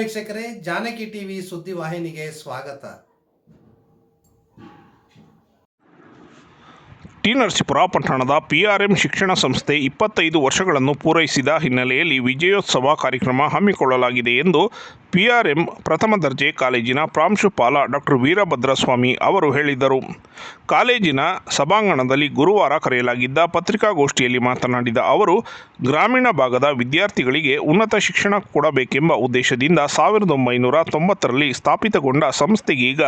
ವೀಕ್ಷಕರೇ, ಜಾನಕಿ ಟಿವಿ ಸುದ್ದಿ ವಾಹಿನಿಗೆ ಸ್ವಾಗತ. ಟಿ ನರಸೀಪುರ ಪಟ್ಟಣದ ಪಿಆರ್ಎಂ ಶಿಕ್ಷಣ ಸಂಸ್ಥೆ ಇಪ್ಪತ್ತೈದು ವರ್ಷಗಳನ್ನು ಪೂರೈಸಿದ ಹಿನ್ನೆಲೆಯಲ್ಲಿ ವಿಜಯೋತ್ಸವ ಕಾರ್ಯಕ್ರಮ ಹಮ್ಮಿಕೊಳ್ಳಲಾಗಿದೆ ಎಂದು ಪಿಆರ್ಎಂ ಪ್ರಥಮ ದರ್ಜೆ ಕಾಲೇಜಿನ ಪ್ರಾಂಶುಪಾಲ ಡಾಕ್ಟರ್ ವೀರಭದ್ರಸ್ವಾಮಿ ಅವರು ಹೇಳಿದರು. ಕಾಲೇಜಿನ ಸಭಾಂಗಣದಲ್ಲಿ ಗುರುವಾರ ಕರೆಯಲಾಗಿದ್ದ ಪತ್ರಿಕಾಗೋಷ್ಠಿಯಲ್ಲಿ ಮಾತನಾಡಿದ ಅವರು, ಗ್ರಾಮೀಣ ಭಾಗದ ವಿದ್ಯಾರ್ಥಿಗಳಿಗೆ ಉನ್ನತ ಶಿಕ್ಷಣ ಕೊಡಬೇಕೆಂಬ ಉದ್ದೇಶದಿಂದ ಸಾವಿರದ ಒಂಬೈನೂರ ತೊಂಬತ್ತರಲ್ಲಿ ಸ್ಥಾಪಿತಗೊಂಡ ಸಂಸ್ಥೆಗೀಗ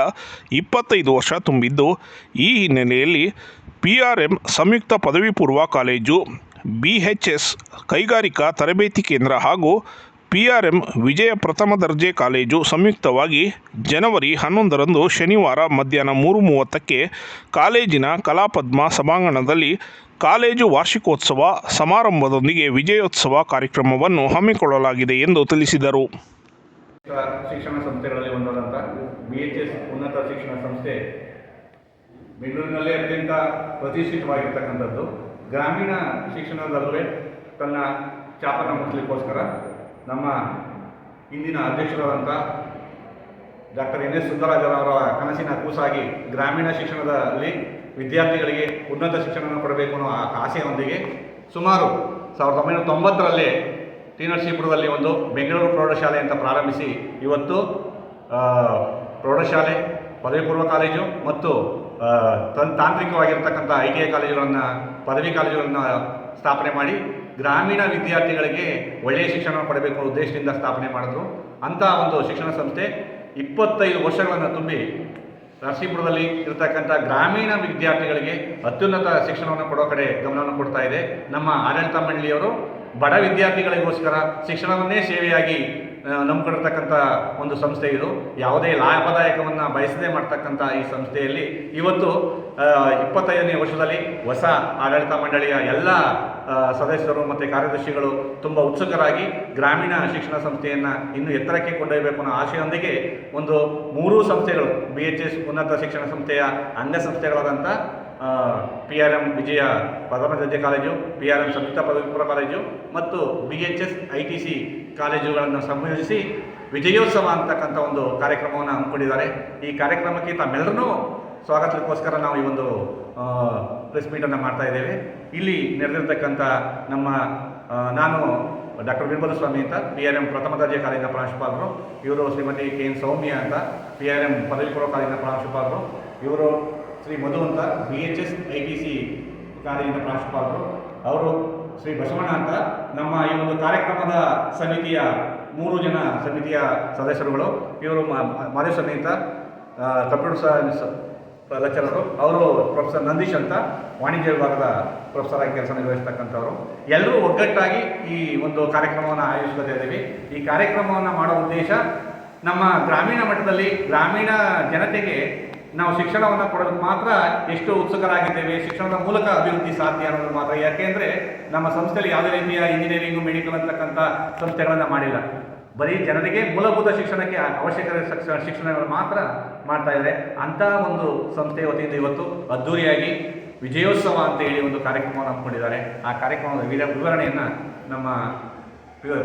ಇಪ್ಪತ್ತೈದು ವರ್ಷ ತುಂಬಿದ್ದು, ಈ ಹಿನ್ನೆಲೆಯಲ್ಲಿ ಪಿಆರ್ಎಂ ಸಂಯುಕ್ತ ಪದವಿ ಪೂರ್ವ ಕಾಲೇಜು ಬಿಎಚ್ಎಸ್ ಕೈಗಾರಿಕಾ ತರಬೇತಿ ಕೇಂದ್ರ ಹಾಗೂ ಪಿಆರ್ಎಂ ವಿಜಯ ಪ್ರಥಮ ದರ್ಜೆ ಕಾಲೇಜು ಸಂಯುಕ್ತವಾಗಿ ಜನವರಿ ಹನ್ನೊಂದರಂದು ಶನಿವಾರ ಮಧ್ಯಾಹ್ನ ಮೂರು ಮೂವತ್ತಕ್ಕೆ ಕಾಲೇಜಿನ ಕಲಾಪದ್ಮ ಸಭಾಂಗಣದಲ್ಲಿ ಕಾಲೇಜು ವಾರ್ಷಿಕೋತ್ಸವ ಸಮಾರಂಭದೊಂದಿಗೆ ವಿಜಯೋತ್ಸವ ಕಾರ್ಯಕ್ರಮವನ್ನು ಹಮ್ಮಿಕೊಳ್ಳಲಾಗಿದೆ ಎಂದು ತಿಳಿಸಿದರು. ಶಿಕ್ಷಣ ಸಂಸ್ಥೆಗಳಲ್ಲಿ ಒಂದಾದಂಥ ಬಿ ಎಚ್ ಎಸ್ ಉನ್ನತ ಶಿಕ್ಷಣ ಸಂಸ್ಥೆ ಬೆಂಗಳೂರಿನಲ್ಲೇ ಅತ್ಯಂತ ಪ್ರತಿಷ್ಠಿತವಾಗಿರ್ತಕ್ಕಂಥದ್ದು. ಗ್ರಾಮೀಣ ಶಿಕ್ಷಣದಲ್ಲೇ ತನ್ನ ಚಾಪನ ಮುಚ್ಚಲಿಕ್ಕೋಸ್ಕರ ನಮ್ಮ ಇಂದಿನ ಅಧ್ಯಕ್ಷರಾದಂಥ ಡಾಕ್ಟರ್ ಎನ್ ಎಸ್ ಸುಂದರರಾಜರವರ ಕನಸಿನ ಕೂಸಾಗಿ ಗ್ರಾಮೀಣ ಶಿಕ್ಷಣದಲ್ಲಿ ವಿದ್ಯಾರ್ಥಿಗಳಿಗೆ ಉನ್ನತ ಶಿಕ್ಷಣವನ್ನು ಕೊಡಬೇಕು ಅನ್ನೋ ಆಸೆಯೊಂದಿಗೆ ಸುಮಾರು ಸಾವಿರದ ಒಂಬೈನೂರ ತೊಂಬತ್ತರಲ್ಲಿ ಟಿ ನರಸೀಪುರದಲ್ಲಿ ಒಂದು ಬೆಂಗಳೂರು ಪ್ರೌಢಶಾಲೆ ಅಂತ ಪ್ರಾರಂಭಿಸಿ ಇವತ್ತು ಪ್ರೌಢಶಾಲೆ ಪದವಿ ಪೂರ್ವ ಕಾಲೇಜು ಮತ್ತು ತಾಂತ್ರಿಕವಾಗಿರ್ತಕ್ಕಂಥ ಐ ಟಿ ಐ ಕಾಲೇಜುಗಳನ್ನು, ಪದವಿ ಕಾಲೇಜುಗಳನ್ನು ಸ್ಥಾಪನೆ ಮಾಡಿ ಗ್ರಾಮೀಣ ವಿದ್ಯಾರ್ಥಿಗಳಿಗೆ ಒಳ್ಳೆಯ ಶಿಕ್ಷಣ ಪಡಬೇಕು ಅನ್ನೋ ಉದ್ದೇಶದಿಂದ ಸ್ಥಾಪನೆ ಮಾಡಿದ್ರು. ಅಂಥ ಒಂದು ಶಿಕ್ಷಣ ಸಂಸ್ಥೆ ಇಪ್ಪತ್ತೈದು ವರ್ಷಗಳನ್ನು ತುಂಬಿ ನರಸೀಪುರದಲ್ಲಿ ಇರತಕ್ಕಂಥ ಗ್ರಾಮೀಣ ವಿದ್ಯಾರ್ಥಿಗಳಿಗೆ ಅತ್ಯುನ್ನತ ಶಿಕ್ಷಣವನ್ನು ಕೊಡೋ ಕಡೆ ಗಮನವನ್ನು ಕೊಡ್ತಾ ಇದೆ. ನಮ್ಮ ಆಡಳಿತ ಮಂಡಳಿಯವರು ಬಡ ವಿದ್ಯಾರ್ಥಿಗಳಿಗೋಸ್ಕರ ಶಿಕ್ಷಣವನ್ನೇ ಸೇವೆಯಾಗಿ ನಂಬ್ಕೊಂಡಿರ್ತಕ್ಕಂಥ ಒಂದು ಸಂಸ್ಥೆ ಇದು. ಯಾವುದೇ ಲಾಭದಾಯಕವನ್ನು ಬಯಸದೇ ಮಾಡ್ತಕ್ಕಂಥ ಈ ಸಂಸ್ಥೆಯಲ್ಲಿ ಇವತ್ತು ಇಪ್ಪತ್ತೈದನೇ ವರ್ಷದಲ್ಲಿ ಹೊಸ ಆಡಳಿತ ಮಂಡಳಿಯ ಎಲ್ಲ ಸದಸ್ಯರು ಮತ್ತು ಕಾರ್ಯದರ್ಶಿಗಳು ತುಂಬ ಉತ್ಸುಕರಾಗಿ ಗ್ರಾಮೀಣ ಶಿಕ್ಷಣ ಸಂಸ್ಥೆಯನ್ನು ಇನ್ನೂ ಎತ್ತರಕ್ಕೆ ಕೊಂಡೊಯ್ಯಬೇಕು ಅನ್ನೋ ಆಶೆಯೊಂದಿಗೆ ಒಂದು ಮೂರೂ ಸಂಸ್ಥೆಗಳು ಬಿ ಎಚ್ ಎಸ್ ಉನ್ನತ ಶಿಕ್ಷಣ ಸಂಸ್ಥೆಯ ಅಂಗಸಂಸ್ಥೆಗಳಾದಂಥ ಪಿ ಆರ್ ಎಂ ವಿಜಯ ಪ್ರಥಮ ದರ್ಜೆ ಕಾಲೇಜು ಪಿ ಆರ್ ಎಂ ಸಂಯುಕ್ತ ಪದವಿಪೂರ್ವ ಕಾಲೇಜು ಮತ್ತು B H S I T C ಕಾಲೇಜುಗಳನ್ನು ಸಂಯೋಜಿಸಿ ವಿಜಯೋತ್ಸವ ಅಂತಕ್ಕಂಥ ಒಂದು ಕಾರ್ಯಕ್ರಮವನ್ನು ಹಮ್ಮಿಕೊಂಡಿದ್ದಾರೆ. ಈ ಕಾರ್ಯಕ್ರಮಕ್ಕೆ ತಮ್ಮೆಲ್ಲರನ್ನೂ ಸ್ವಾಗತಕ್ಕೋಸ್ಕರ ನಾವು ಈ ಒಂದು ಪ್ರೆಸ್ ಮೀಟನ್ನು ಮಾಡ್ತಾ ಇದ್ದೇವೆ. ಇಲ್ಲಿ ನಡೆದಿರ್ತಕ್ಕಂಥ ನಮ್ಮ ನಾನು ಡಾಕ್ಟರ್ ವೀರಭದ್ರಸ್ವಾಮಿ ಅಂತ, ಪಿ ಆರ್ ಎಂ ಪ್ರಥಮ ದರ್ಜೆ ಕಾಲೇಜಿನ ಪ್ರಾಂಶುಪಾಲರು, ಇವರು ಶ್ರೀಮತಿ ಕೆ ಎನ್ ಸೌಮ್ಯ ಅಂತ, ಪಿ ಆರ್ ಎಂ ಪದವಿ ಪೂರ್ವ ಕಾಲೇಜಿನ ಪ್ರಾಂಶುಪಾಲರು, ಇವರು ಶ್ರೀ ಮಧು ಅಂತ, B H S, I T C ಕಾಲೇಜಿನ ಪ್ರಾಂಶುಪಾಲರು, ಅವರು ಶ್ರೀ ಬಸವಣ್ಣ ಅಂತ ನಮ್ಮ ಈ ಒಂದು ಕಾರ್ಯಕ್ರಮದ ಸಮಿತಿಯ ಮೂರು ಜನ ಸಮಿತಿಯ ಸದಸ್ಯರುಗಳು. ಇವರು ಮಾದೇಸ್ವಾಮಿ ಅಂತ ಕಂಪ್ಯೂಟರ್ ಸೈನ್ಸ್ ಲೆಕ್ಚರರು ಅವರು ಪ್ರೊಫೆಸರ್ ನಂದೀಶ್ ಅಂತ ವಾಣಿಜ್ಯ ವಿಭಾಗದ ಪ್ರೊಫೆಸರ್ ಆಗಿ ಕೆಲಸ ನಿರ್ವಹಿಸ್ತಕ್ಕಂಥವ್ರು. ಎಲ್ಲರೂ ಒಗ್ಗಟ್ಟಾಗಿ ಈ ಒಂದು ಕಾರ್ಯಕ್ರಮವನ್ನು ಆಯೋಜಿಸ್ತಾ ಇದ್ದೀವಿ. ಈ ಕಾರ್ಯಕ್ರಮವನ್ನು ಮಾಡೋ ಉದ್ದೇಶ ನಮ್ಮ ಗ್ರಾಮೀಣ ಮಟ್ಟದಲ್ಲಿ ಗ್ರಾಮೀಣ ಜನತೆಗೆ ನಾವು ಶಿಕ್ಷಣವನ್ನು ಕೊಡೋದಕ್ಕೆ ಮಾತ್ರ ಎಷ್ಟು ಉತ್ಸುಕರಾಗಿದ್ದೇವೆ. ಶಿಕ್ಷಣದ ಮೂಲಕ ಅಭಿವೃದ್ಧಿ ಸಾಧ್ಯ ಅನ್ನೋದು ಮಾತ್ರ. ಯಾಕೆಂದರೆ ನಮ್ಮ ಸಂಸ್ಥೆಯಲ್ಲಿ ಯಾವುದೇ ರೀತಿಯ ಇಂಜಿನಿಯರಿಂಗು ಮೆಡಿಕಲ್ ಅಂತಕ್ಕಂಥ ಸಂಸ್ಥೆಗಳನ್ನು ಮಾಡಿಲ್ಲ. ಬರೀ ಜನರಿಗೆ ಮೂಲಭೂತ ಶಿಕ್ಷಣಕ್ಕೆ ಅವಶ್ಯಕತೆ ಶಿಕ್ಷಣ ಶಿಕ್ಷಣಗಳು ಮಾತ್ರ ಮಾಡ್ತಾ ಇದ್ದಾರೆ. ಅಂತಹ ಒಂದು ಸಂಸ್ಥೆ ವತಿಯಿಂದ ಇವತ್ತು ಅದ್ಧೂರಿಯಾಗಿ ವಿಜಯೋತ್ಸವ ಅಂತ ಹೇಳಿ ಒಂದು ಕಾರ್ಯಕ್ರಮವನ್ನು ಹಮ್ಮಿಕೊಂಡಿದ್ದಾರೆ. ಆ ಕಾರ್ಯಕ್ರಮದ ವಿರ ವಿವರಣೆಯನ್ನು ನಮ್ಮ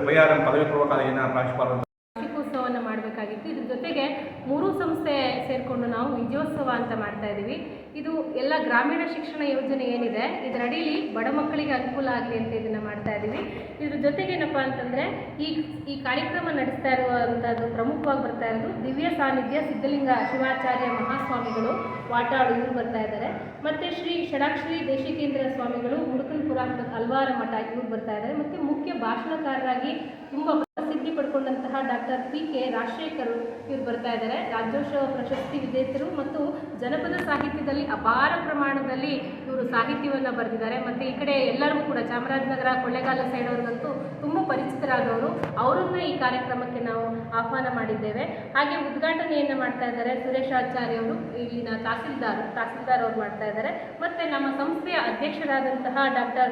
ಪಿ ಆರ್ ಎಂ ಪದವಿ ಪೂರ್ವ ಕಾಲೇಜಿನ ಪ್ರಾಂಶುಪಾಲರು ವಾರ್ಷಿಕೋತ್ಸವವನ್ನು ಮಾಡಬೇಕಾಗಿತ್ತು ಇದ್ರ ಜೊತೆಗೆ ಮೂರೂ ಸಂಸ್ಥೆ ಸೇರಿಕೊಂಡು ನಾವು ವಿಜಯೋತ್ಸವ ಅಂತ ಮಾಡ್ತಾ ಇದ್ದೀವಿ ಇದು ಎಲ್ಲ ಗ್ರಾಮೀಣ ಶಿಕ್ಷಣ ಯೋಜನೆ ಏನಿದೆ ಇದರ ಅಡಿಯಲ್ಲಿ ಬಡ ಮಕ್ಕಳಿಗೆ ಅನುಕೂಲ ಆಗಲಿ ಅಂತ ಇದನ್ನು ಮಾಡ್ತಾ ಇದ್ದೀವಿ ಇದ್ರ ಜೊತೆಗೆ ಏನಪ್ಪಾ ಅಂತಂದರೆ, ಈ ಈ ಕಾರ್ಯಕ್ರಮ ನಡೆಸ್ತಾ ಇರುವಂಥದ್ದು ಪ್ರಮುಖವಾಗಿ ಬರ್ತಾ ಇರೋದು ದಿವ್ಯ ಸಾನ್ನಿಧ್ಯ ಸಿದ್ಧಲಿಂಗ ಶಿವಾಚಾರ್ಯ ಮಹಾಸ್ವಾಮಿಗಳು, ವಾಟಾಳು ಇವರು ಬರ್ತಾ ಇದ್ದಾರೆ ಮತ್ತು ಶ್ರೀ ಷಡಾಕ್ಷರಿ ದೇಶಿಕೇಂದ್ರ ಸ್ವಾಮಿಗಳು ಮುಡುಕನ್ಪುರ ಅಲ್ವಾರ ಮಠ ಇವರು ಬರ್ತಾ ಇದ್ದಾರೆ ಮತ್ತು ಮುಖ್ಯ ಭಾಷಣಕಾರರಾಗಿ ತುಂಬ ಪ್ರಸಿದ್ಧಿ ಪಡ್ಕೊಂಡಂತಹ ಡಾಕ್ಟರ್ ಪಿ ಕೆ ರಾಜಶೇಖರ್ ಇವರು ಬರ್ತಾ ಇದ್ದಾರೆ ರಾಜ್ಯೋತ್ಸವ ಪ್ರಶಸ್ತಿ ವಿಜೇತರು ಮತ್ತು ಜನಪದ ಸಾಹಿತ್ಯದಲ್ಲಿ ಅಪಾರ ಪ್ರಮಾಣದಲ್ಲಿ ಇವರು ಸಾಹಿತ್ಯವನ್ನು ಬರೆದಿದ್ದಾರೆ. ಮತ್ತು ಈ ಕಡೆ ಎಲ್ಲರಿಗೂ ಕೂಡ ಚಾಮರಾಜನಗರ, ಕೊಳ್ಳೇಗಾಲ ಸೈಡ್ ಅವ್ರಿಗಂತೂ ತುಂಬ ಪರಿಚಿತರಾದವರು, ಅವರನ್ನ ಈ ಕಾರ್ಯಕ್ರಮಕ್ಕೆ ನಾವು ಆಹ್ವಾನ ಮಾಡಿದ್ದೇವೆ. ಹಾಗೆ ಉದ್ಘಾಟನೆಯನ್ನು ಮಾಡ್ತಾ ಇದ್ದಾರೆ ಸುರೇಶ್ ಆಚಾರ್ಯ ಅವರು. ಇಲ್ಲಿನ ತಹಸೀಲ್ದಾರ್ ತಹಸೀಲ್ದಾರ್ ಅವರು ಮಾಡ್ತಾ ಇದ್ದಾರೆ. ಮತ್ತು ನಮ್ಮ ಸಂಸ್ಥೆಯ ಅಧ್ಯಕ್ಷರಾದಂತಹ doctor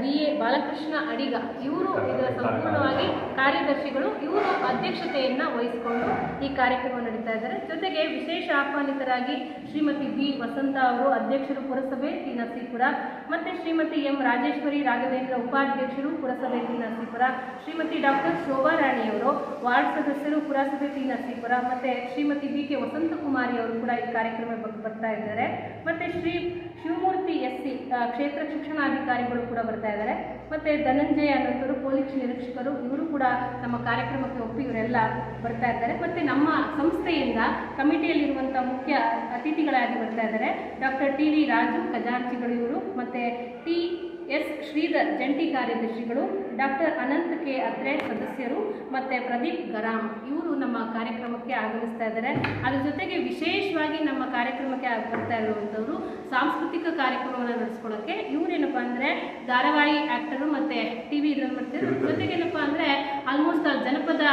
B A Balakrishna Adiga, ಇವರು ಇದರ ಸಂಪೂರ್ಣವಾಗಿ ಕಾರ್ಯದರ್ಶಿಗಳು. ಇವರು ಅಧ್ಯಕ್ಷತೆಯನ್ನು ವಹಿಸಿಕೊಂಡು ಈ ಕಾರ್ಯಕ್ರಮ ನಡೀತಾ ಇದ್ದಾರೆ. ಜೊತೆಗೆ ವಿಶೇಷ ಆಹ್ವಾನಿತರಾಗಿ ಶ್ರೀಮತಿ ಬಿ ವಸಂತ ಅವರು ಅಧ್ಯಕ್ಷರು ಪುರಸಭೆ ಟಿ ನರಸೀಪುರ ಮತ್ತು ಶ್ರೀಮತಿ ಎಂ ರಾಜೇಶ್ವರಿ ರಾಘವೇಂದ್ರ ಉಪಾಧ್ಯಕ್ಷರು ಪುರಸಭೆ ಟಿ ನರಸೀಪುರ ಶ್ರೀಮತಿ ಡಾಕ್ಟರ್ ಶೋಭಾ ರಾಣಿಯವರು ವಾರ್ಡ್ ಸದಸ್ಯರು ಪುರಸಭೆ ಟಿ ನರಸೀಪುರ ಮತ್ತು ಶ್ರೀಮತಿ ಬಿ ಕೆ ವಸಂತಕುಮಾರಿ ಅವರು ಕೂಡ ಈ ಕಾರ್ಯಕ್ರಮಕ್ಕೆ ಬರ್ತಾ ಇದ್ದಾರೆ. ಮತ್ತು ಶ್ರೀ ಶಿವಮೂರ್ತಿ ಎಸ್ ಸಿ ಕ್ಷೇತ್ರ ಶಿಕ್ಷಣಾಧಿಕಾರಿಗಳು ಕೂಡ ಬರ್ತಾ ಇದ್ದಾರೆ. ಮತ್ತು ಧನಂಜಯ ಅನಂತರು ಪೊಲೀಸ್ ನಿರೀಕ್ಷಕರು, ಇವರು ಕೂಡ ನಮ್ಮ ಕಾರ್ಯಕ್ರಮಕ್ಕೆ ಒಪ್ಪಿ ಇವರೆಲ್ಲ ಬರ್ತಾ ಇದ್ದಾರೆ. ಮತ್ತು ನಮ್ಮ ಸಂಸ್ಥೆಯಿಂದ ಕಮಿಟಿಯಲ್ಲಿರುವಂಥ ಮುಖ್ಯ ಅತಿಥಿಗಳಾಗಿ ಬರ್ತಾ ಇದ್ದಾರೆ. ಡಾಕ್ಟರ್ ಟಿ ವಿ ರಾಜು, ಖಜಾಂಚಿಗಳು ಇವರು, ಮತ್ತು ಟಿ ಎಸ್ ಶ್ರೀಧರ್ ಜಂಟಿ ಕಾರ್ಯದರ್ಶಿಗಳು ಡಾಕ್ಟರ್ ಅನಂತ್ ಕೆ ಅತ್ರೆ ಸದಸ್ಯರು ಮತ್ತು ಪ್ರದೀಪ್ ಗರಾಮ್. ಇವರು ನಮ್ಮ ಕಾರ್ಯಕ್ರಮಕ್ಕೆ ಆಗಮಿಸ್ತಾ ಇದ್ದಾರೆ. ಅದ್ರ ಜೊತೆಗೆ ವಿಶೇಷವಾಗಿ ನಮ್ಮ ಕಾರ್ಯಕ್ರಮಕ್ಕೆ ಆಗಮಿಸ್ತಾ ಬರ್ತಾ ಇರುವಂಥವ್ರು ಸಾಂಸ್ಕೃತಿಕ ಕಾರ್ಯಕ್ರಮವನ್ನು ನಡೆಸ್ಕೊಳ್ಳೋಕ್ಕೆ ಇವರೇನಪ್ಪ ಅಂದರೆ ಧಾರಾವಾಹಿ ಆ್ಯಕ್ಟರು ಮತ್ತು ಟಿ ವಿ ಇದ್ರಲ್ಲಿ ಮಾಡ್ತಿದ್ರು. ಜೊತೆಗೇನಪ್ಪ ಅಂದರೆ ಆಲ್ಮೋಸ್ಟ್ ಆ ಜನಪದ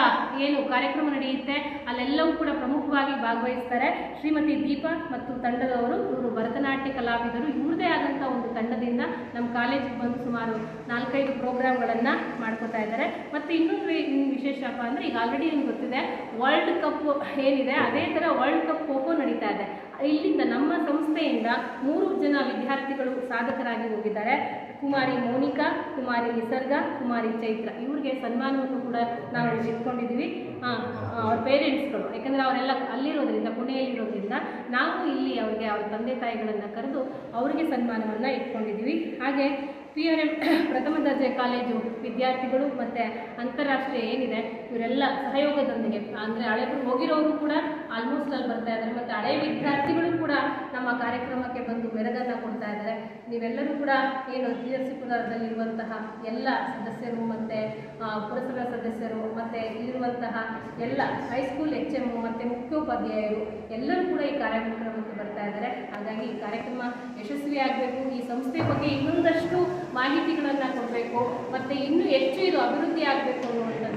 ಏನು ಕಾರ್ಯಕ್ರಮ ನಡೆಯುತ್ತೆ, ಅಲ್ಲೆಲ್ಲವೂ ಕೂಡ ಪ್ರಮುಖವಾಗಿ ಭಾಗವಹಿಸ್ತಾರೆ ಶ್ರೀಮತಿ ದೀಪಾ ಮತ್ತು ತಂಡದವರು. ಇವರು ಭರತನಾಟ್ಯ ಕಲಾವಿದರು. ಇವ್ರದೇ ಆದಂಥ ಒಂದು ತಂಡದಿಂದ ನಮ್ಮ ಕಾಲೇಜಿಗೆ ಬಂದು ಸುಮಾರು ನಾಲ್ಕೈದು ಪ್ರೋಗ್ರಾಮ್ಗಳನ್ನು ಮಾಡ್ಕೋತಾ ಇದ್ದಾರೆ. ಮತ್ತು ಇನ್ನೊಂದು ವಿಶೇಷಪ್ಪ ಅಂದರೆ ಈಗ ಆಲ್ರೆಡಿ ನಿಮ್ಗೆ ಗೊತ್ತಿದೆ ವರ್ಲ್ಡ್ ಕಪ್ ಏನಿದೆ, ಅದೇ ಥರ ವರ್ಲ್ಡ್ ಕಪ್ ಖೋಖೋ ನಡೀತಾ ಇದೆ. ಇಲ್ಲಿಂದ ನಮ್ಮ ಸಂಸ್ಥೆಯಿಂದ ಮೂರು ಜನ ವಿದ್ಯಾರ್ಥಿಗಳು ಸಾಧಕರಾಗಿ ಹೋಗಿದ್ದಾರೆ. ಕುಮಾರಿ ಮೋನಿಕಾ, ಕುಮಾರಿ ನಿಸರ್ಗ, ಕುಮಾರಿ ಚೈತ್ರ. ಇವ್ರಿಗೆ ಸನ್ಮಾನವನ್ನು ಕೂಡ ನಾವು ಇಟ್ಕೊಂಡಿದ್ದೀವಿ. ಅವ್ರ ಪೇರೆಂಟ್ಸ್ಗಳು. ಯಾಕಂದರೆ ಅವರೆಲ್ಲ ಅಲ್ಲಿರೋದ್ರಿಂದ, ಪುಣೆಯಲ್ಲಿರೋದ್ರಿಂದ ನಾವು ಇಲ್ಲಿ ಅವರಿಗೆ ಅವ್ರ ತಂದೆ ತಾಯಿಗಳನ್ನು ಕರೆದು ಅವರಿಗೆ ಸನ್ಮಾನವನ್ನು ಇಟ್ಕೊಂಡಿದ್ದೀವಿ. ಹಾಗೆ ಪಿ ಆರ್ ಎಂ ಪ್ರಥಮ ದರ್ಜೆ ಕಾಲೇಜು ವಿದ್ಯಾರ್ಥಿಗಳು ಮತ್ತು ಅಂತಾರಾಷ್ಟ್ರೀಯ ಏನಿದೆ, ಇವರೆಲ್ಲ ಸಹಯೋಗದೊಂದಿಗೆ, ಅಂದರೆ ಹಳೆಗಳು ಹೋಗಿರೋರು ಕೂಡ ಆಲ್ಮೋಸ್ಟ್ ಅಲ್ಲಿ ಬರ್ತಾ ಇದ್ದಾರೆ, ಮತ್ತು ಹಳೆ ವಿದ್ಯಾರ್ಥಿಗಳು ಕೂಡ ನಮ್ಮ ಕಾರ್ಯಕ್ರಮಕ್ಕೆ ಬಂದು ಮೆರಗನ್ನು ಕೊಡ್ತಾ ಇದ್ದಾರೆ. ನೀವೆಲ್ಲರೂ ಕೂಡ ಏನು ಜಿ ಎಸ್ ಪುರದಲ್ಲಿರುವಂತಹ ಎಲ್ಲ ಸದಸ್ಯರು ಮತ್ತು ಪುರಸಭಾ ಸದಸ್ಯರು ಮತ್ತು ಇಲ್ಲಿರುವಂತಹ ಎಲ್ಲ ಹೈಸ್ಕೂಲ್ ಎಚ್ ಎಂ ಮತ್ತು ಮುಖ್ಯೋಪಾಧ್ಯಾಯರು ಎಲ್ಲರೂ ಕೂಡ ಈ ಕಾರ್ಯಕ್ರಮಕ್ಕೆ ಬರ್ತಾ ಇದ್ದಾರೆ. ಹಾಗಾಗಿ ಈ ಕಾರ್ಯಕ್ರಮ ಯಶಸ್ವಿ ಆಗಬೇಕು. ಈ ಸಂಸ್ಥೆ ಬಗ್ಗೆ ಇನ್ನೊಂದಷ್ಟು ಮಾಹಿತಿಗಳನ್ನು ಕೊಡಬೇಕು. ಮತ್ತು ಇನ್ನೂ ಹೆಚ್ಚು ಇದು ಅಭಿವೃದ್ಧಿ ಆಗಬೇಕು ಅನ್ನುವಂಥ